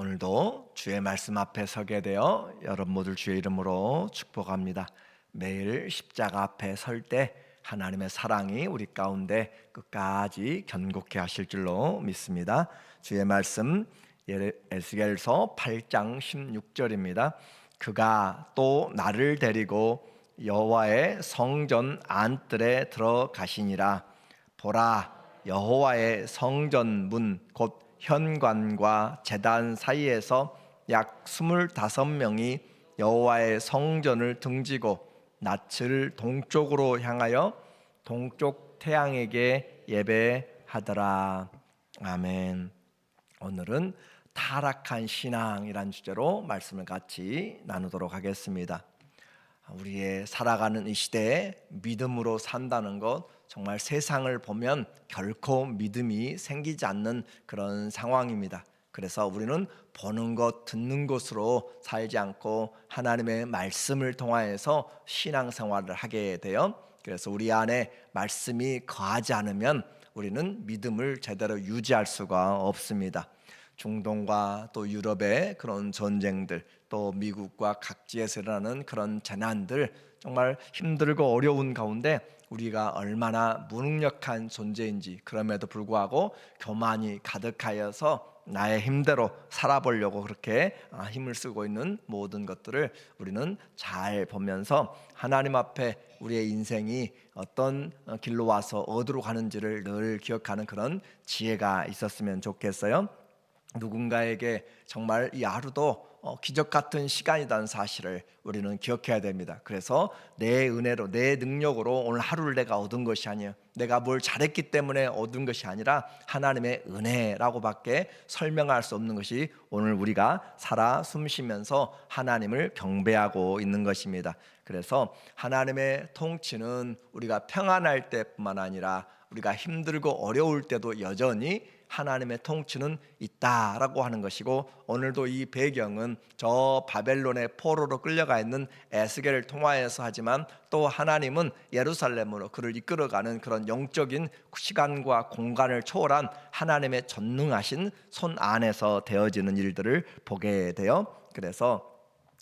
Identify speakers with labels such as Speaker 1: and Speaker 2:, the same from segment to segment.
Speaker 1: 오늘도 주의 말씀 앞에 서게 되어 여러분 모두 주의 이름으로 축복합니다. 매일 십자가 앞에 설 때 하나님의 사랑이 우리 가운데 끝까지 견고케 하실 줄로 믿습니다. 주의 말씀 에스겔서 8장 16절입니다. 그가 또 나를 데리고 여호와의 성전 안뜰에 들어가시니라 보라 여호와의 성전 문 곧 현관과 제단 사이에서 약 스물다섯 명이 여호와의 성전을 등지고 낯을 동쪽으로 향하여 동쪽 태양에게 예배하더라. 아멘. 오늘은 타락한 신앙이란 주제로 말씀을 같이 나누도록 하겠습니다. 우리의 살아가는 이 시대에 믿음으로 산다는 것 정말 세상을 보면 결코 믿음이 생기지 않는 그런 상황입니다. 그래서 우리는 보는 것, 듣는 것으로 살지 않고 하나님의 말씀을 통하여서 신앙생활을 하게 돼요. 그래서 우리 안에 말씀이 거하지 않으면 우리는 믿음을 제대로 유지할 수가 없습니다. 중동과 또 유럽의 그런 전쟁들 또 미국과 각지에서 일어나는 그런 재난들 정말 힘들고 어려운 가운데 우리가 얼마나 무능력한 존재인지 그럼에도 불구하고 교만이 가득하여서 나의 힘대로 살아보려고 그렇게 아, 힘을 쓰고 있는 모든 것들을 우리는 잘 보면서 하나님 앞에 우리의 인생이 어떤 어, 길로 와서 어디로 가는지를 늘 기억하는 그런 지혜가 있었으면 좋겠어요. 누군가에게 정말 이 하루도 어, 기적 같은 시간이라는 사실을 우리는 기억해야 됩니다. 그래서 내 은혜로 내 능력으로 오늘 하루를 내가 얻은 것이 아니에요. 내가 뭘 잘했기 때문에 얻은 것이 아니라 하나님의 은혜라고밖에 설명할 수 없는 것이 오늘 우리가 살아 숨쉬면서 하나님을 경배하고 있는 것입니다. 그래서 하나님의 통치는 우리가 평안할 때뿐만 아니라 우리가 힘들고 어려울 때도 여전히 하나님의 통치는 있다라고 하는 것이고 오늘도 이 배경은 저 바벨론의 포로로 끌려가 있는 에스겔을 통하여서 하지만 또 하나님은 예루살렘으로 그를 이끌어가는 그런 영적인 시간과 공간을 초월한 하나님의 전능하신 손 안에서 되어지는 일들을 보게 돼요. 그래서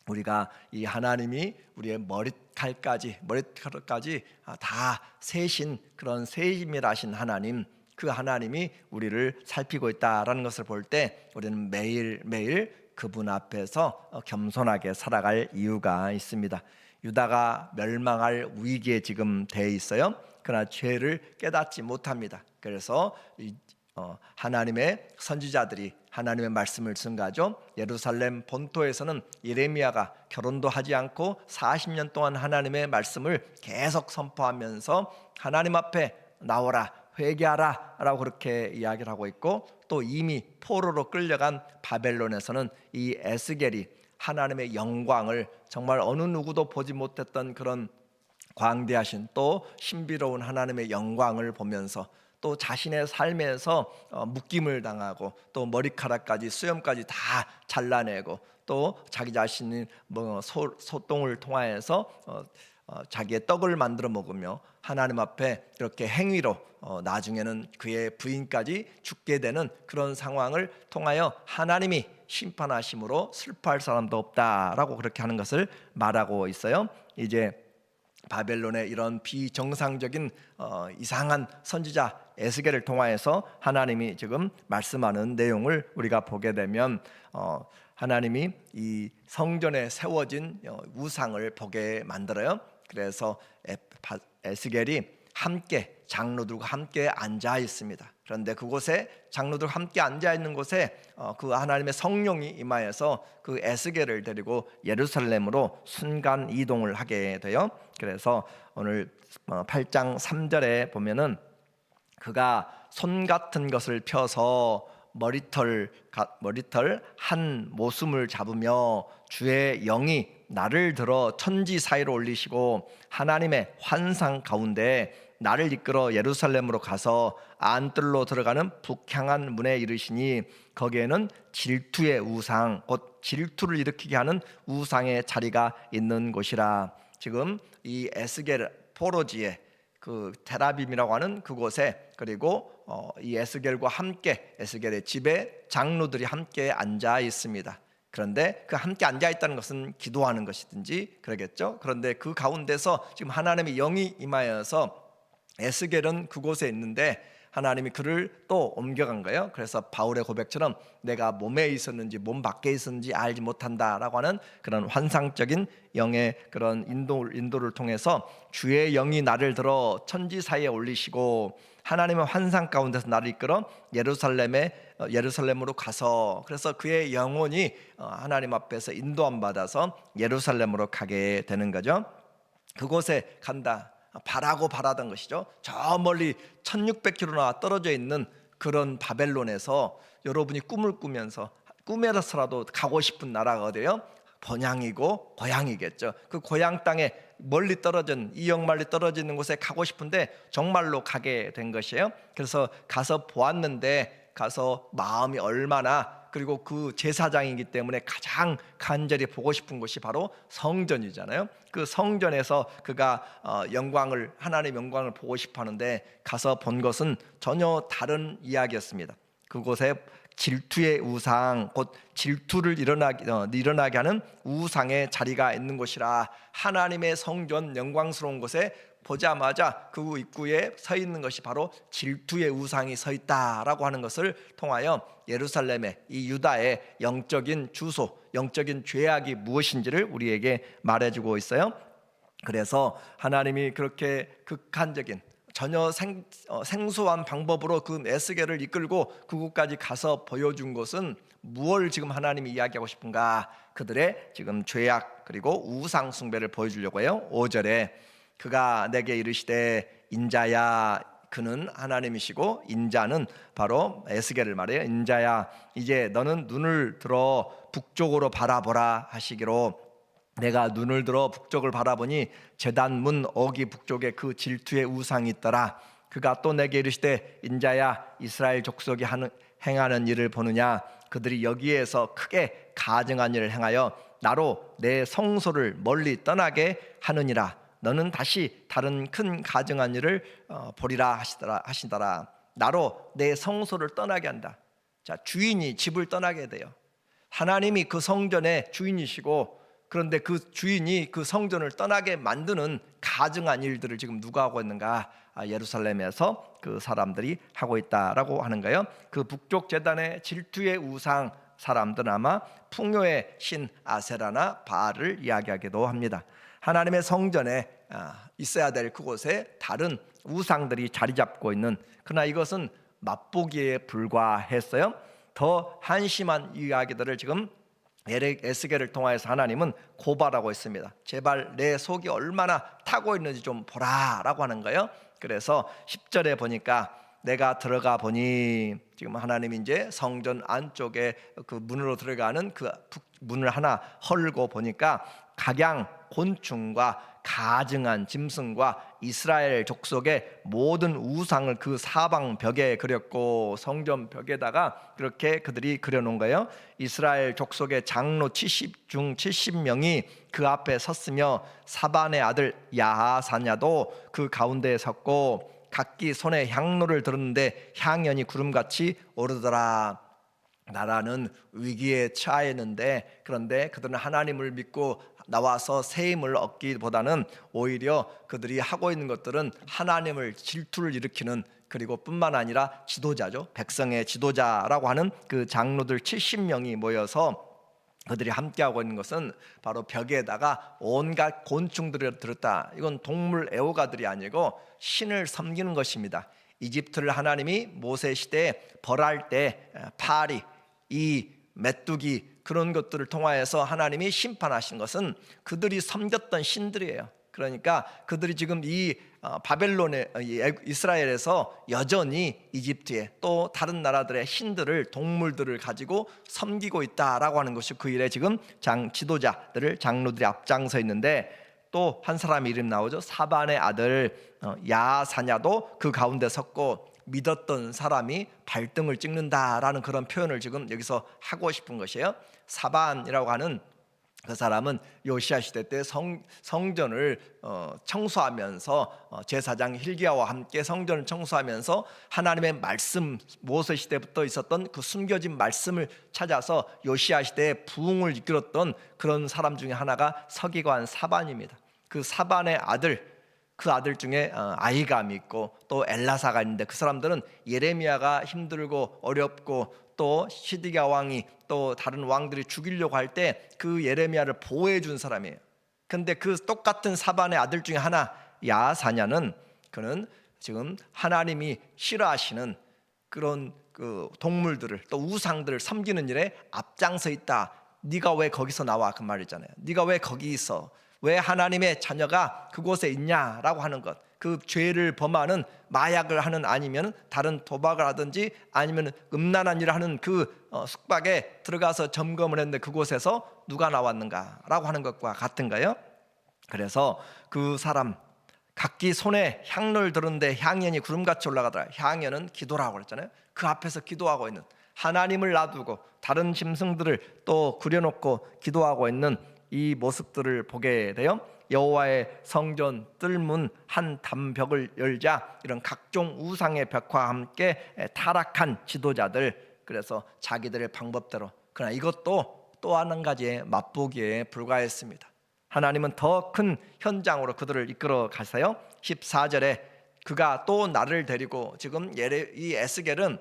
Speaker 1: 우리가 이 하나님이 우리의 머리칼까지 머리카락까지 다 세신 그런 세심이라신 하나님 그 하나님이 우리를 살피고 있다라는 것을 볼 때 우리는 매일 매일 그분 앞에서 겸손하게 살아갈 이유가 있습니다. 유다가 멸망할 위기에 지금 돼 있어요. 그러나 죄를 깨닫지 못합니다. 그래서 이 어, 하나님의 선지자들이 하나님의 말씀을 증가죠. 예루살렘 본토에서는 예레미야가 결혼도 하지 않고 40년 동안 하나님의 말씀을 계속 선포하면서 하나님 앞에 나오라 회개하라 라고 그렇게 이야기를 하고 있고 또 이미 포로로 끌려간 바벨론에서는 이 에스겔이 하나님의 영광을 정말 어느 누구도 보지 못했던 그런 광대하신 또 신비로운 하나님의 영광을 보면서 또 자신의 삶에서 어, 묶임을 당하고 또 머리카락까지 수염까지 다 잘라내고 또 자기 자신이 뭐 소, 소똥을 통하여서 어, 어, 자기의 떡을 만들어 먹으며 하나님 앞에 이렇게 행위로 어, 나중에는 그의 부인까지 죽게 되는 그런 상황을 통하여 하나님이 심판하심으로 슬퍼할 사람도 없다라고 그렇게 하는 것을 말하고 있어요. 이제 바벨론의 이런 비정상적인 어, 이상한 선지자 에스겔을 통하여서 하나님이 지금 말씀하는 내용을 우리가 보게 되면 어, 하나님이 이 성전에 세워진 어, 우상을 보게 만들어요. 그래서 에스겔이 함께 장로들과 함께 앉아 있습니다. 그런데 그곳에 장로들 함께 앉아 있는 곳에 어, 그 하나님의 성령이 임하여서 그 에스겔을 데리고 예루살렘으로 순간 이동을 하게 돼요. 그래서 오늘 8장 3절에 보면은 그가 손 같은 것을 펴서 머리털 머리털 한 모숨을 잡으며 주의 영이 나를 들어 천지 사이로 올리시고 하나님의 환상 가운데 나를 이끌어 예루살렘으로 가서 안뜰로 들어가는 북향한 문에 이르시니 거기에는 질투의 우상 곧 질투를 일으키게 하는 우상의 자리가 있는 곳이라 지금 이 에스겔 포로지에 그 테라빔이라고 하는 그곳에 그리고 어, 이 에스겔과 함께 에스겔의 집에 장로들이 함께 앉아 있습니다. 그런데 그 함께 앉아 있다는 것은 기도하는 것이든지 그러겠죠. 그런데 그 가운데서 지금 하나님의 영이 임하여서 에스겔은 그곳에 있는데 하나님이 그를 또 옮겨간 거예요. 그래서 바울의 고백처럼 내가 몸에 있었는지 몸 밖에 있었는지 알지 못한다라고 하는 그런 환상적인 영의 그런 인도 인도를 통해서 주의 영이 나를 들어 천지 사이에 올리시고 하나님의 환상 가운데서 나를 이끌어 예루살렘에 어, 예루살렘으로 가서 그래서 그의 영혼이 어, 하나님 앞에서 인도함 받아서 예루살렘으로 가게 되는 거죠. 그곳에 간다. 바라고 바라던 것이죠. 저 멀리 1600km나 떨어져 있는 그런 바벨론에서 여러분이 꿈을 꾸면서 꿈에서라도 가고 싶은 나라가 어디예요? 번향이고 고향이겠죠. 그 고향 땅에 멀리 떨어진 이역 멀리 떨어지는 곳에 가고 싶은데 정말로 가게 된 것이에요. 그래서 가서 보았는데 가서 마음이 얼마나 그리고 그 제사장이기 때문에 가장 간절히 보고 싶은 곳이 바로 성전이잖아요. 그 성전에서 그가 어, 영광을 하나님의 영광을 보고 싶어 하는데 가서 본 것은 전혀 다른 이야기였습니다. 그곳에 질투의 우상, 곧 질투를 일어나게, 어, 일어나게 하는 우상의 자리가 있는 곳이라 하나님의 성전 영광스러운 곳에 보자마자 그 입구에 서 있는 것이 바로 질투의 우상이 서 있다라고 하는 것을 통하여 예루살렘의 이 유다의 영적인 주소, 영적인 죄악이 무엇인지를 우리에게 말해주고 있어요. 그래서 하나님이 그렇게 극한적인 전혀 생, 어, 생소한 방법으로 그 에스겔을 이끌고 그곳까지 가서 보여준 것은 무엇을 지금 하나님이 이야기하고 싶은가? 그들의 지금 죄악 그리고 우상 숭배를 보여주려고 해요. 5절에 그가 내게 이르시되 인자야 그는 하나님이시고 인자는 바로 에스겔을 말해요. 인자야 이제 너는 눈을 들어 북쪽으로 바라보라 하시기로 내가 눈을 들어 북쪽을 바라보니 제단 문 어기 북쪽에 그 질투의 우상이 있더라. 그가 또 내게 이르시되 인자야 이스라엘 족속이 하는 행하는 일을 보느냐 그들이 여기에서 크게 가증한 일을 행하여 나로 내 성소를 멀리 떠나게 하느니라. 너는 다시 다른 큰 가증한 일을 어, 보리라 하시더라 하시더라. 나로 내 성소를 떠나게 한다. 자 주인이 집을 떠나게 돼요. 하나님이 그 성전의 주인이시고 그런데 그 주인이 그 성전을 떠나게 만드는 가증한 일들을 지금 누가 하고 있는가? 아, 예루살렘에서 그 사람들이 하고 있다라고 하는 거예요. 그 북쪽 재단의 질투의 우상 사람들은 아마 풍요의 신 아세라나 바알을 이야기하기도 합니다. 하나님의 성전에 아, 있어야 될 그곳에 다른 우상들이 자리 잡고 있는 그러나 이것은 맛보기에 불과했어요. 더 한심한 이야기들을 지금 에스겔을 통하여서 하나님은 고발하고 있습니다. 제발 내 속이 얼마나 타고 있는지 좀 보라라고 하는 거예요. 그래서 10절에 보니까 내가 들어가 보니 지금 하나님이 이제 성전 안쪽에 그 문으로 들어가는 그 문을 하나 헐고 보니까 각양 곤충과 가증한 짐승과 이스라엘 족속의 모든 우상을 그 사방 벽에 그렸고 성전 벽에다가 그렇게 그들이 그려놓은 거예요. 이스라엘 족속의 장로 70 중 70명이 그 앞에 섰으며 사반의 아들 야하사냐도 그 가운데에 섰고 각기 손에 향로를 들었는데 향연이 구름같이 오르더라. 나라는 위기에 처했는데 그런데 그들은 하나님을 믿고 나와서 새 힘을 얻기보다는 오히려 그들이 하고 있는 것들은 하나님을 질투를 일으키는 그리고 뿐만 아니라 지도자죠. 백성의 지도자라고 하는 그 장로들 70명이 모여서 그들이 함께하고 있는 것은 바로 벽에다가 온갖 곤충들을 들었다. 이건 동물 애호가들이 아니고 신을 섬기는 것입니다. 이집트를 하나님이 모세 시대에 벌할 때 파리, 이 메뚜기 그런 것들을 통하여서 하나님이 심판하신 것은 그들이 섬겼던 신들이에요. 그러니까 그들이 지금 이 어, 바벨론의 어, 이스라엘에서 여전히 이집트에 또 다른 나라들의 신들을 동물들을 가지고 섬기고 있다라고 하는 것이 그 일에 지금 장 지도자들을 장로들이 앞장서 있는데 또 한 사람 이름 나오죠 사반의 아들 어, 야사냐도 그 가운데 섰고 믿었던 사람이 발등을 찍는다라는 그런 표현을 지금 여기서 하고 싶은 것이에요. 사반이라고 하는 그 사람은 요시아 시대 때 성, 성전을 어, 청소하면서 어, 제사장 힐기야와 함께 성전을 청소하면서 하나님의 말씀 모세 시대부터 있었던 그 숨겨진 말씀을 찾아서 요시아 시대에 부흥을 이끌었던 그런 사람 중에 하나가 서기관 사반입니다. 그 사반의 아들 그 아들 중에 어, 아이감이 있고 또 엘라사가 있는데 그 사람들은 예레미야가 힘들고 어렵고 또 시디가 왕이 또 다른 왕들이 죽이려고 할 때 그 예레미야를 보호해 준 사람이에요. 근데 그 똑같은 사반의 아들 중에 하나 야사냐는 그는 지금 하나님이 싫어하시는 그런 그 동물들을 또 우상들을 섬기는 일에 앞장서 있다. 네가 왜 거기서 나와 그 말이잖아요. 네가 왜 거기 있어? 왜 하나님의 자녀가 그곳에 있냐라고 하는 것. 그 죄를 범하는 마약을 하는 아니면 다른 도박을 하든지 아니면 음란한 일을 하는 그 어, 숙박에 들어가서 점검을 했는데 그곳에서 누가 나왔는가라고 하는 것과 같은가요? 그래서 그 사람 각기 손에 향로를 들었는데 향연이 구름같이 올라가더라. 향연은 기도라고 그랬잖아요. 그 앞에서 기도하고 있는 하나님을 놔두고 다른 짐승들을 또 그려놓고 기도하고 있는 이 모습들을 보게 돼요. 여호와의 성전 뜰문 한 담벽을 열자 이런 각종 우상의 벽과 함께 타락한 지도자들 그래서 자기들의 방법대로 그러나 이것도 또 한 가지의 맛보기에 불과했습니다. 하나님은 더 큰 현장으로 그들을 이끌어 가세요. 14절에 그가 또 나를 데리고 지금 예레 이 에스겔은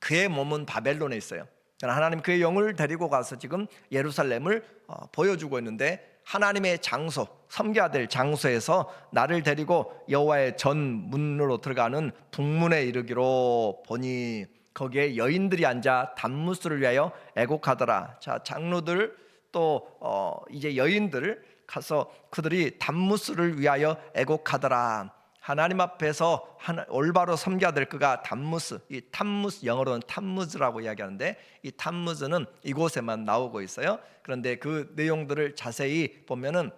Speaker 1: 그의 몸은 바벨론에 있어요. 하나님 그의 영을 데리고 가서 지금 예루살렘을 어, 보여주고 있는데 하나님의 장소, 섬겨야 될 장소에서 나를 데리고 여호와의 전 문으로 들어가는 북문에 이르기로 보니 거기에 여인들이 앉아 단무스를 위하여 애곡하더라. 자, 장로들 또 어, 이제 여인들 가서 그들이 단무스를 위하여 애곡하더라. 하나님 앞에서 올바로 섬겨야 될 그가 단무스, 이 탐무스 영어로는 탐무즈라고 이야기하는데 이 탐무즈는 이곳에만 나오고 있어요. 그런데 그 내용들을 자세히 보면은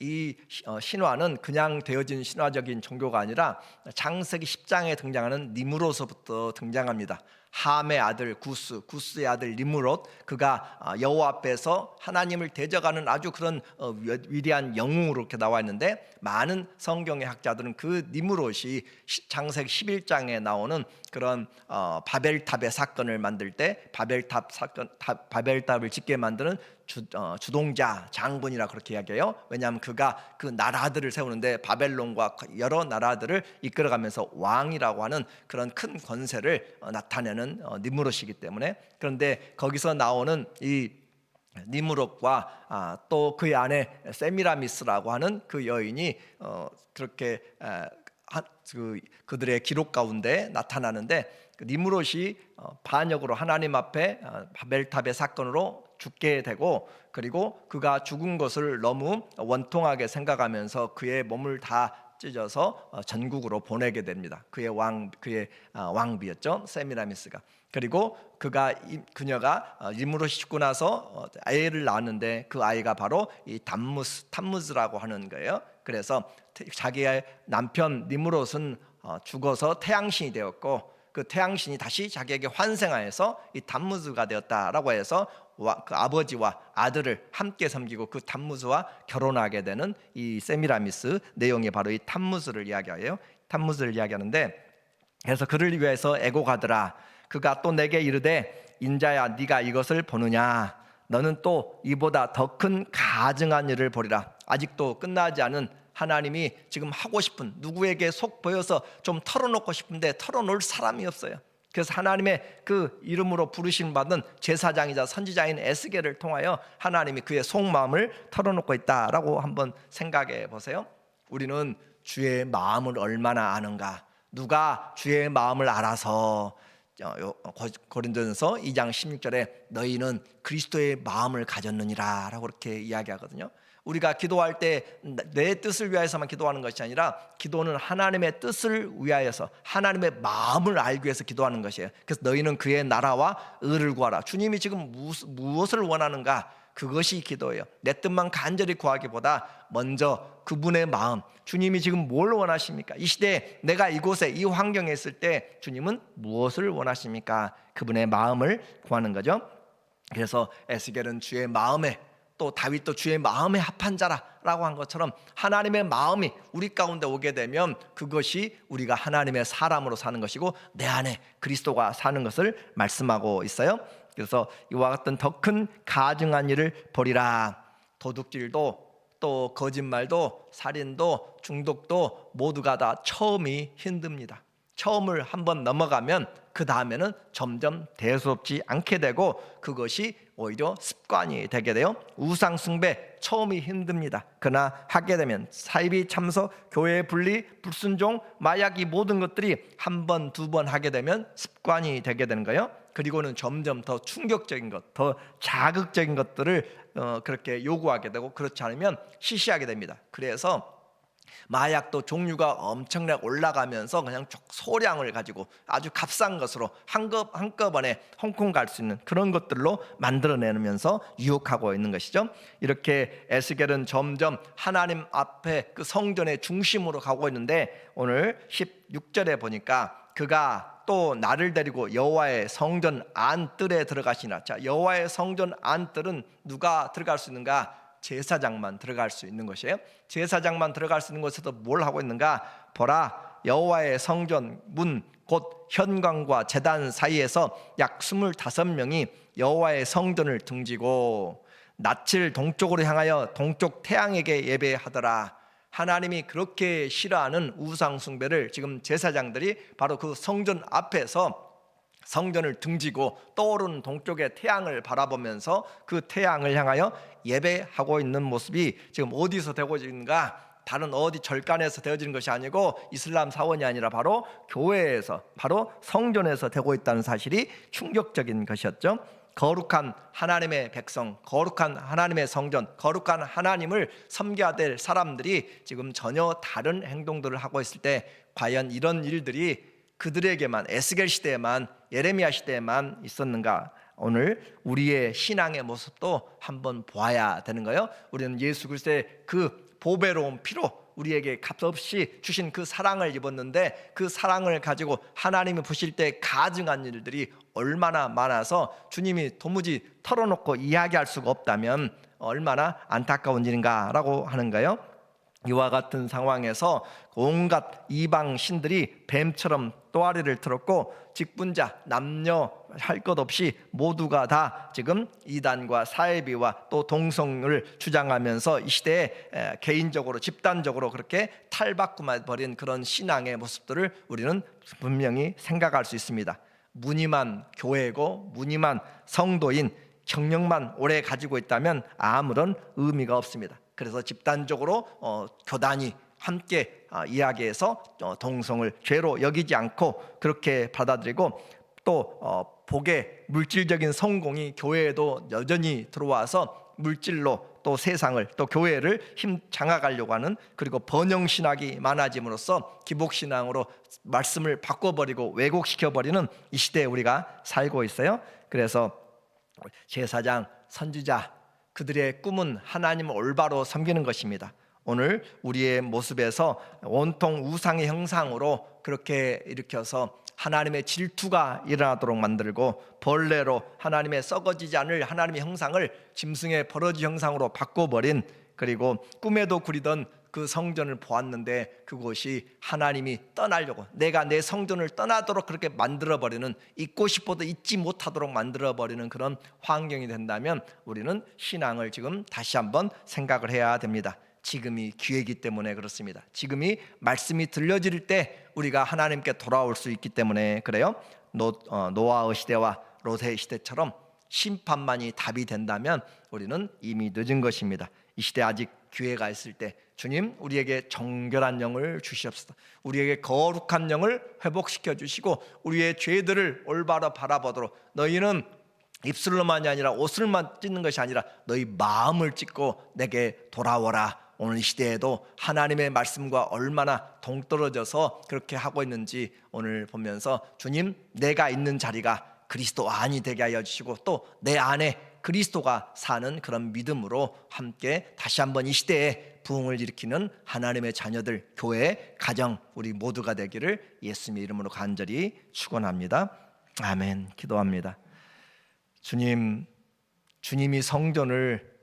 Speaker 1: 이 어, 신화는 그냥 되어진 신화적인 종교가 아니라 장세기 10장에 등장하는 니무로서부터 등장합니다. 함의 아들 구스, 구스의 아들 니무롯 그가 아, 여호와 앞에서 하나님을 대적하는 아주 그런 어, 위대한 영웅으로 이렇게 나와 있는데 많은 성경의 학자들은 그 니무롯이 장세기 11장에 나오는 그런 어, 바벨탑의 사건을 만들 때 바벨탑 사건 바벨탑을 짓게 만드는 주, 어, 주동자 장군이라 그렇게 이야기해요. 왜냐하면 그가 그 나라들을 세우는데 바벨론과 여러 나라들을 이끌어가면서 왕이라고 하는 그런 큰 권세를 어, 나타내는 어, 니무롯이기 때문에 그런데 거기서 나오는 이 니무롯과 아, 또 그의 아내 세미라미스라고 하는 그 여인이 어, 그렇게 아, 그, 그들의 기록 가운데 나타나는데 그 니무롯이 어, 반역으로 하나님 앞에 어, 바벨탑의 사건으로 죽게 되고 그리고 그가 죽은 것을 너무 원통하게 생각하면서 그의 몸을 다 찢어서 어, 전국으로 보내게 됩니다. 그의 왕 그의 아, 왕비였죠 세미라미스가. 그리고 그가 그녀가 임으로 죽고 나서 아이를 낳았는데 그 아이가 바로 이 담무스 탐무즈라고 하는 거예요. 그래서 자기의 남편 니무롯은 죽어서 태양신이 되었고 그 태양신이 다시 자기에게 환생하여서 이 단무즈가 되었다라고 해서 그 아버지와 아들을 함께 섬기고 그 단무즈와 결혼하게 되는 이 세미라미스 내용이 바로 이 탄무즈를 이야기해요. 탄무즈를 이야기하는데 그래서 그를 위해서 애고가더라. 그가 또 내게 이르되 인자야 네가 이것을 보느냐 너는 또 이보다 더 큰 가증한 일을 보리라. 아직도 끝나지 않은 하나님이 지금 하고 싶은 누구에게 속 보여서 좀 털어놓고 싶은데 털어놓을 사람이 없어요. 그래서 하나님의 그 이름으로 부르심 받은 제사장이자 선지자인 에스겔을 통하여 하나님이 그의 속마음을 털어놓고 있다라고 한번 생각해 보세요. 우리는 주의 마음을 얼마나 아는가? 누가 주의 마음을 알아서 어, 고린도전서 2장 16절에 너희는 그리스도의 마음을 가졌느니라라고 그렇게 이야기하거든요. 우리가 기도할 때 내 뜻을 위하여서만 기도하는 것이 아니라 기도는 하나님의 뜻을 위하여서 하나님의 마음을 알기 위해서 기도하는 것이에요. 그래서 너희는 그의 나라와 의를 구하라. 주님이 지금 무엇을 원하는가? 그것이 기도예요. 내 뜻만 간절히 구하기보다 먼저 그분의 마음, 주님이 지금 뭘 원하십니까? 이 시대에 내가 이곳에 이 환경에 있을 때 주님은 무엇을 원하십니까? 그분의 마음을 구하는 거죠. 그래서 에스겔은 주의 마음에 또 다윗도 주의 마음에 합한 자라라고 한 것처럼 하나님의 마음이 우리 가운데 오게 되면 그것이 우리가 하나님의 사람으로 사는 것이고 내 안에 그리스도가 사는 것을 말씀하고 있어요. 그래서 이와 같은 더 큰 가증한 일을 벌이라. 도둑질도 또 거짓말도 살인도 중독도 모두가 다 처음이 힘듭니다. 처음을 한번 넘어가면 그 다음에는 점점 대수롭지 않게 되고 그것이 오히려 습관이 되게 돼요. 우상 숭배 처음이 힘듭니다. 그러나 하게 되면 사이비 참석, 교회 분리, 불순종, 마약 이 모든 것들이 한 번, 두 번 하게 되면 습관이 되게 되는 거예요. 그리고는 점점 더 충격적인 것, 더 자극적인 것들을 어, 그렇게 요구하게 되고 그렇지 않으면 시시하게 됩니다. 그래서 마약도 종류가 엄청나게 올라가면서 그냥 소량을 가지고 아주 값싼 것으로 한꺼, 한꺼번에 홍콩 갈 수 있는 그런 것들로 만들어내면서 유혹하고 있는 것이죠. 이렇게 에스겔은 점점 하나님 앞에 그 성전의 중심으로 가고 있는데 오늘 16절에 보니까 그가 또 나를 데리고 여호와의 성전 안뜰에 들어가시나 자 여호와의 성전 안뜰은 누가 들어갈 수 있는가 제사장만 들어갈 수 있는 것이에요. 제사장만 들어갈 수 있는 곳에서 뭘 하고 있는가? 보라 여호와의 성전 문 곧 현관과 제단 사이에서 약 25명이 여호와의 성전을 등지고 낯을 동쪽으로 향하여 동쪽 태양에게 예배하더라. 하나님이 그렇게 싫어하는 우상 숭배를 지금 제사장들이 바로 그 성전 앞에서 성전을 등지고 떠오르는 동쪽의 태양을 바라보면서 그 태양을 향하여 예배하고 있는 모습이 지금 어디서 되고 있는가? 다른 어디 절간에서 되어지는 것이 아니고 이슬람 사원이 아니라 바로 교회에서 바로 성전에서 되고 있다는 사실이 충격적인 것이었죠. 거룩한 하나님의 백성, 거룩한 하나님의 성전, 거룩한 하나님을 섬겨야 될 사람들이 지금 전혀 다른 행동들을 하고 있을 때 과연 이런 일들이 그들에게만 에스겔 시대에만 예레미야 시대에만 있었는가? 오늘 우리의 신앙의 모습도 한번 보아야 되는 거예요. 우리는 예수 그리스도의 그 보배로운 피로 우리에게 값없이 주신 그 사랑을 입었는데 그 사랑을 가지고 하나님이 보실 때 가증한 일들이 얼마나 많아서 주님이 도무지 털어놓고 이야기할 수가 없다면 얼마나 안타까운 일인가라고 하는 거예요. 이와 같은 상황에서 온갖 이방 신들이 뱀처럼 또아리를 틀었고 직분자 남녀 할 것 없이 모두가 다 지금 이단과 사회비와 또 동성을 주장하면서 이 시대에 개인적으로 집단적으로 그렇게 탈바꿈해 버린 그런 신앙의 모습들을 우리는 분명히 생각할 수 있습니다. 무늬만 교회고 무늬만 성도인 경력만 오래 가지고 있다면 아무런 의미가 없습니다. 그래서 집단적으로 어, 교단이 함께 어, 이야기해서 어, 동성을 죄로 여기지 않고 그렇게 받아들이고 또 어, 복의 물질적인 성공이 교회에도 여전히 들어와서 물질로 또 세상을 또 교회를 힘 장악하려고 하는 그리고 번영 신학이 많아짐으로써 기복 신앙으로 말씀을 바꿔버리고 왜곡시켜 버리는 이 시대에 우리가 살고 있어요. 그래서 제사장, 선지자 그들의 꿈은 하나님을 올바로 섬기는 것입니다. 오늘 우리의 모습에서 온통 우상의 형상으로 그렇게 일으켜서 하나님의 질투가 일어나도록 만들고 벌레로 하나님의 썩어지지 않을 하나님의 형상을 짐승의 버러지 형상으로 바꿔버린 그리고 꿈에도 그리던 그 성전을 보았는데 그곳이 하나님이 떠나려고 내가 내 성전을 떠나도록 그렇게 만들어 버리는 잊고 싶어도 잊지 못하도록 만들어 버리는 그런 환경이 된다면 우리는 신앙을 지금 다시 한번 생각을 해야 됩니다. 지금이 기회이기 때문에 그렇습니다. 지금이 말씀이 들려질 때 우리가 하나님께 돌아올 수 있기 때문에 그래요. 노, 어, 노아의 시대와 로세의 시대처럼 심판만이 답이 된다면 우리는 이미 늦은 것입니다. 이 시대 아직 기회가 있을 때 주님 우리에게 정결한 영을 주시옵소서. 우리에게 거룩한 영을 회복시켜 주시고 우리의 죄들을 올바로 바라보도록 너희는 입술로만이 아니라 옷을만 찢는 것이 아니라 너희 마음을 찢고 내게 돌아오라. 오늘 시대에도 하나님의 말씀과 얼마나 동떨어져서 그렇게 하고 있는지 오늘 보면서 주님 내가 있는 자리가 그리스도 안이 되게 하여 주시고 또 내 안에 그리스도가 사는 그런 믿음으로 함께 다시 한번 이 시대에 부흥을 일으키는 하나님의 자녀들 교회 가정 우리 모두가 되기를 예수님의 이름으로 간절히 축원합니다. 아멘. 기도합니다. 주님 주님이 성전을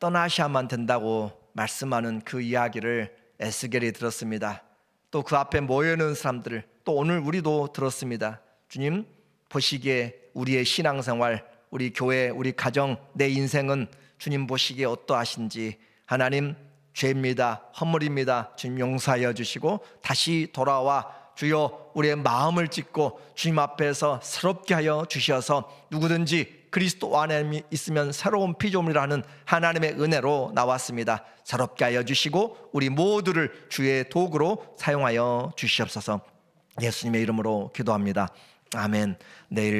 Speaker 1: 떠나셔야만 된다고 말씀하는 그 이야기를 에스겔이 들었습니다. 또 그 앞에 모여있는 사람들 또 오늘 우리도 들었습니다. 주님 보시기에 우리의 신앙생활, 우리 교회, 우리 가정, 내 인생은 주님 보시기에 어떠하신지 하나님 죄입니다. 허물입니다. 주님 용서하여 주시고 다시 돌아와 주여 우리의 마음을 찢고 주님 앞에서 새롭게 하여 주셔서 누구든지 그리스도 안에 있으면 새로운 피조물이라는 하나님의 은혜로 나왔습니다. 새롭게 하여 주시고 우리 모두를 주의 도구로 사용하여 주시옵소서. 예수님의 이름으로 기도합니다. 아멘. 내일